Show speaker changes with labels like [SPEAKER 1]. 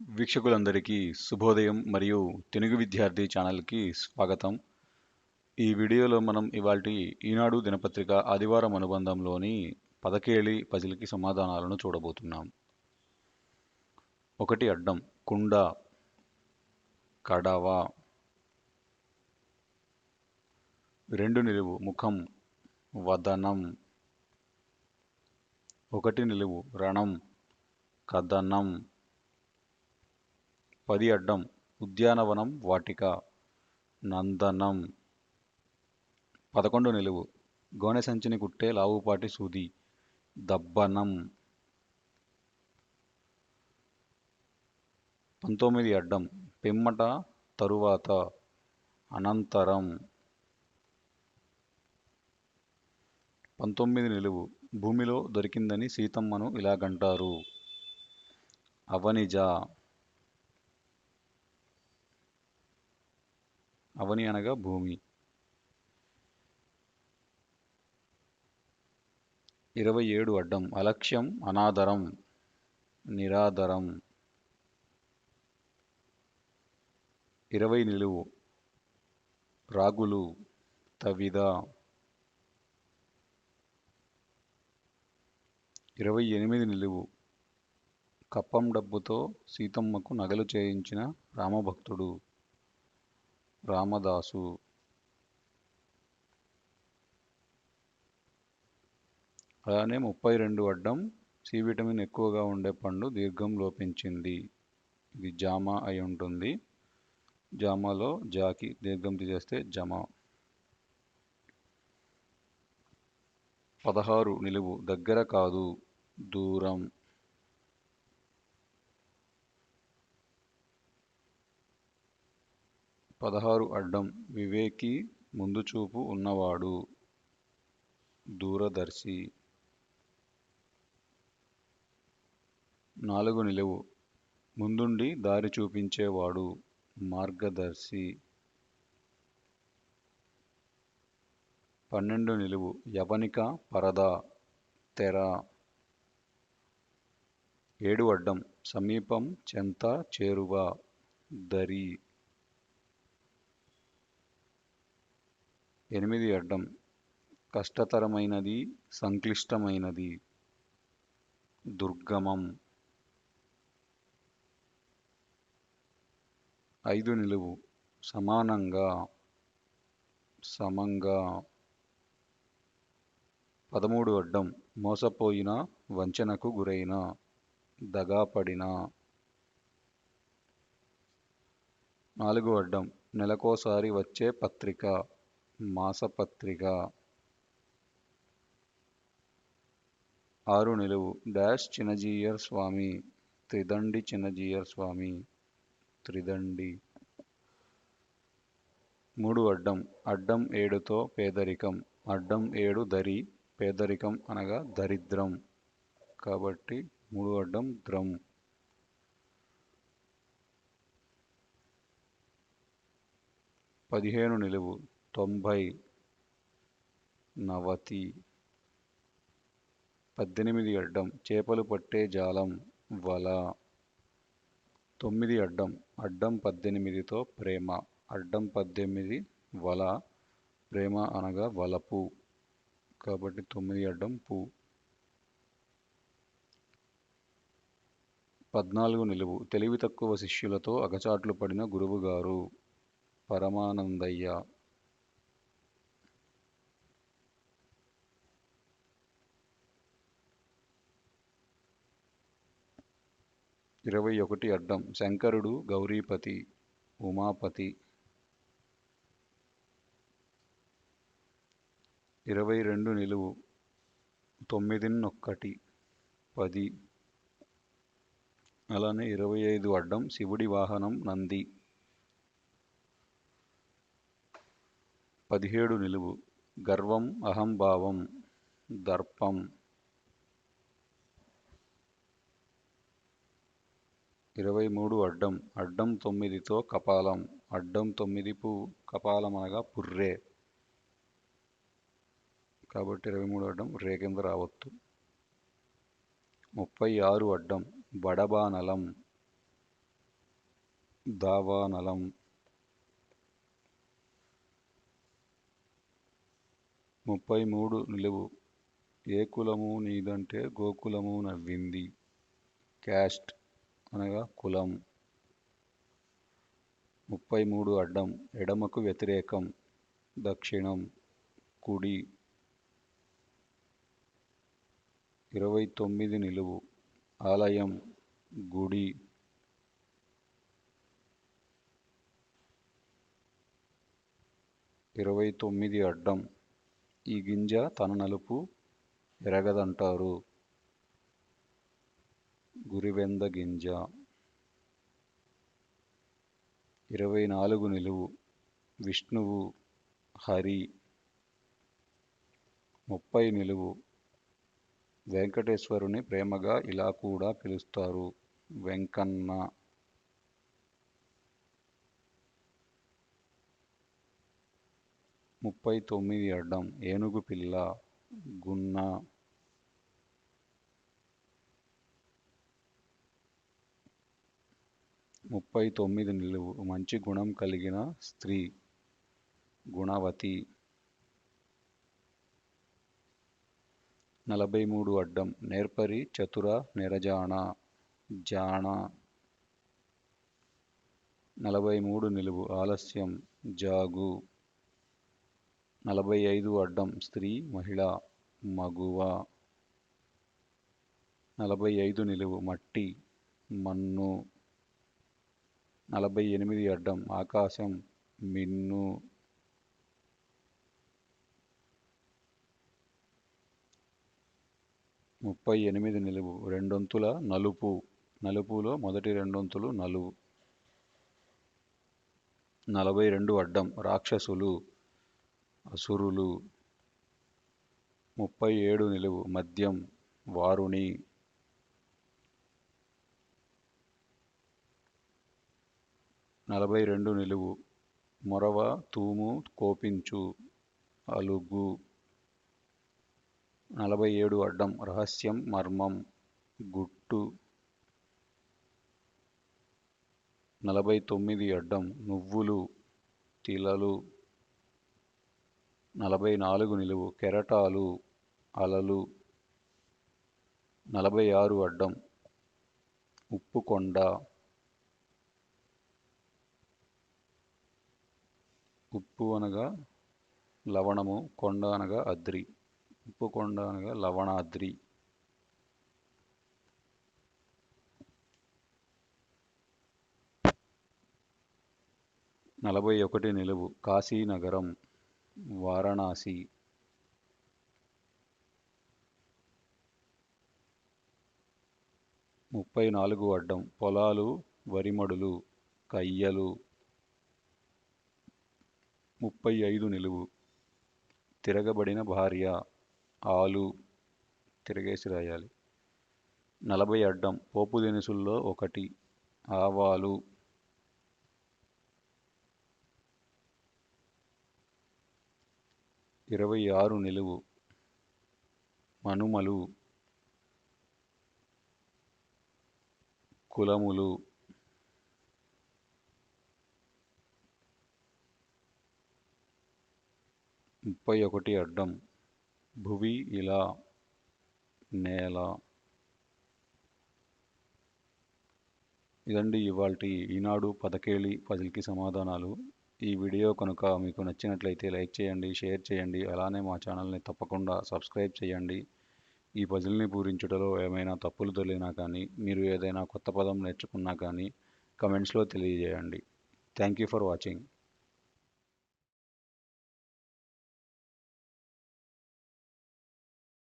[SPEAKER 1] వీక్షకులందరికీ శుభోదయం మరియు తెలుగు విద్యార్థి ఛానల్కి స్వాగతం. ఈ వీడియోలో మనం ఇవాల్టి ఈనాడు దినపత్రిక ఆదివారం అనుబంధంలోని పదకేళి పజిల్కి సమాధానాలను చూడబోతున్నాం. ఒకటి అడ్డం కుండ కడవ. రెండు నిలువు ముఖం వదనం. ఒకటి నిలువు రణం కథనం. పది అడ్డం ఉద్యానవనం వాటిక నందనం. పదకొండు నిలువు. గోనె సంచిని కుట్టే లావుపాటి సూది దబ్బనం. పంతొమ్మిది అడ్డం. పిమ్మట తరువాత అనంతరం. పంతొమ్మిది నిలువు. భూమిలో దొరికిందని సీతమ్మను ఇలాగంటారు. అవనిజ. అవని అనగా భూమి. ఇరవై ఏడు అడ్డం. అలక్ష్యం అనాదరం నిరాదరం. ఇరవై నిలువు. రాగులు తవిద. ఇరవై ఎనిమిది నిలువు. కప్పం డబ్బుతో సీతమ్మకు నగలు చేయించిన రామభక్తుడు. రామదాసు. అలానే ముప్పై రెండు అడ్డం సి విటమిన్ ఎక్కువగా ఉండే పండు దీర్ఘం లోపించింది. ఇది జామ అయి ఉంటుంది. జామాలో జాకి దీర్ఘం తీసేస్తే జమ. పదహారు నిలువు దగ్గర కాదు దూరం. పదహారు అడ్డం వివేకి ముందు చూపు ఉన్నవాడు. దూరదర్శి. నాలుగు నిలువు. ముందుండి దారి చూపించేవాడు మార్గదర్శి. పన్నెండు నిలువు. యవనిక పరద తెర. ఏడు అడ్డం. సమీపం చెంత చేరువ దరి. ఎనిమిది అడ్డం. కష్టతరమైనది సంక్లిష్టమైనది. దుర్గమం. ఐదు నిలువు. సమానంగా. సమంగా. పదమూడు అడ్డం. మోసపోయిన వంచనకు గురైన దగాపడిన. నాలుగు అడ్డం. నెలకోసారి వచ్చే పత్రిక. మాసపత్రిక ఆరు నిలువు. డాష్ చినజీయర్ స్వామి త్రిదండి చిన్నజీయర్ స్వామి త్రిదండి. మూడు అడ్డం. అడ్డం ఏడుతో పేదరికం. అడ్డం ఏడు దరి పేదరికం అనగా దరిద్రం. కాబట్టి మూడు అడ్డం ద్రం. పదిహేను నిలువు. తొంభై నవతి. పద్దెనిమిది అడ్డం చేపలు పట్టే జాలం వల. తొమ్మిది అడ్డం అడ్డం పద్దెనిమిదితో ప్రేమ అడ్డం పద్దెనిమిది వల. ప్రేమ అనగా వలపు. కాబట్టి తొమ్మిది అడ్డం పూ. పద్నాలుగు నిలువు తెలివి తక్కువ శిష్యులతో అగచాట్లు పడిన గురువుగారు పరమానందయ్య. ఇరవై ఒకటి అడ్డం. శంకరుడు గౌరీపతి ఉమాపతి. ఇరవై రెండు నిలువు. తొమ్మిదిన్నొక్కటి. పది. అలానే ఇరవై ఐదు అడ్డం. శివుడి వాహనం నంది. పదిహేడు నిలువు. గర్వం అహంభావం దర్పం. ఇరవై మూడు అడ్డం అడ్డం తొమ్మిదితో కపాలం అడ్డం తొమ్మిది పు కపాలమనగా పుర్రే. కాబట్టి ఇరవై మూడు అడ్డం రే కింద రావద్దు. ముప్పై ఆరు అడ్డం బడబానలం దావానలం. ముప్పై మూడు నిలువు. ఏ కులము నీదంటే గోకులము నవ్వింది. క్యాస్ట్ అనగా కులం. ముప్పై మూడు అడ్డం ఎడమకు వ్యతిరేకం దక్షిణం కుడి. ఇరవై తొమ్మిది నిలువు ఆలయం గుడి. ఇరవై తొమ్మిది అడ్డం ఈ గింజ తన నలుపు ఎరగదంటారు. గురివెంద గింజ. ఇరవై నాలుగు నిలువు. విష్ణువు హరి. ముప్పై నిలువు. వెంకటేశ్వరుని ప్రేమగా ఇలా కూడా పిలుస్తారు. వెంకన్న. ముప్పై తొమ్మిది అడ్డం. ఏనుగు పిల్ల. గున్నా. ముప్పై తొమ్మిది నిలువు. మంచి గుణం కలిగిన స్త్రీ. గుణవతి. నలభై మూడు అడ్డం. నేర్పరి చతుర నిరజాణ జాణ నలభై మూడు నిలువు. ఆలస్యం. జాగు. నలభై ఐదు అడ్డం. స్త్రీ మహిళ మగువ. నలభై ఐదు నిలువు. మట్టి మన్ను. నలభై ఎనిమిది అడ్డం ఆకాశం మిన్ను ముప్పై ఎనిమిది నిలువు రెండొంతుల నలుపు. నలుపులో మొదటి రెండొంతులు నలువు. నలభై రెండు అడ్డం రాక్షసులు అసురులు. ముప్పై ఏడు నిలువు మద్యం వారుణి. నలభై రెండు నిలువు. మొరవ తూము కోపించు అలుగు. నలభై ఏడు అడ్డం రహస్యం మర్మం గుట్టు. నలభై తొమ్మిది అడ్డం నువ్వులు తిలలు. నలభై నాలుగు నిలువు కెరటాలు అలలు. నలభై ఆరు అడ్డం ఉప్పుకొండ. ఉప్పు అనగా లవణము కొండ అనగా అద్రి. ఉప్పు కొండ అనగా లవణాద్రి. నలభై ఒకటి నిలువు కాశీనగరం వారణాసి. ముప్పై నాలుగు అడ్డం పొలాలు వరిమడులు కయ్యలు. ముప్పై ఐదు నిలువు. తిరగబడిన భార్య ఆలు తిరగేసి రాయాలి. నలభై అడ్డం. పోపు దినుసుల్లో ఒకటి. ఆవాలు ఇరవై ఆరు నిలువు. మనుమలు కులములు ముప్పై ఒకటి అడ్డం. భువి ఇలా నేల. ఇదండి ఇవాల్టి ఈనాడు పదకేళి పజిల్కి సమాధానాలు. ఈ వీడియో కనుక మీకు నచ్చినట్లయితే లైక్ చేయండి షేర్ చేయండి అలానే మా ఛానల్ని తప్పకుండా సబ్స్క్రైబ్ చేయండి. ఈ పజిల్ని పూరించుటలో ఏమైనా తప్పులు తెలియనా కానీ మీరు ఏదైనా కొత్త పదం నేర్చుకున్నా కానీ కమెంట్స్లో తెలియజేయండి. Thank you for watching.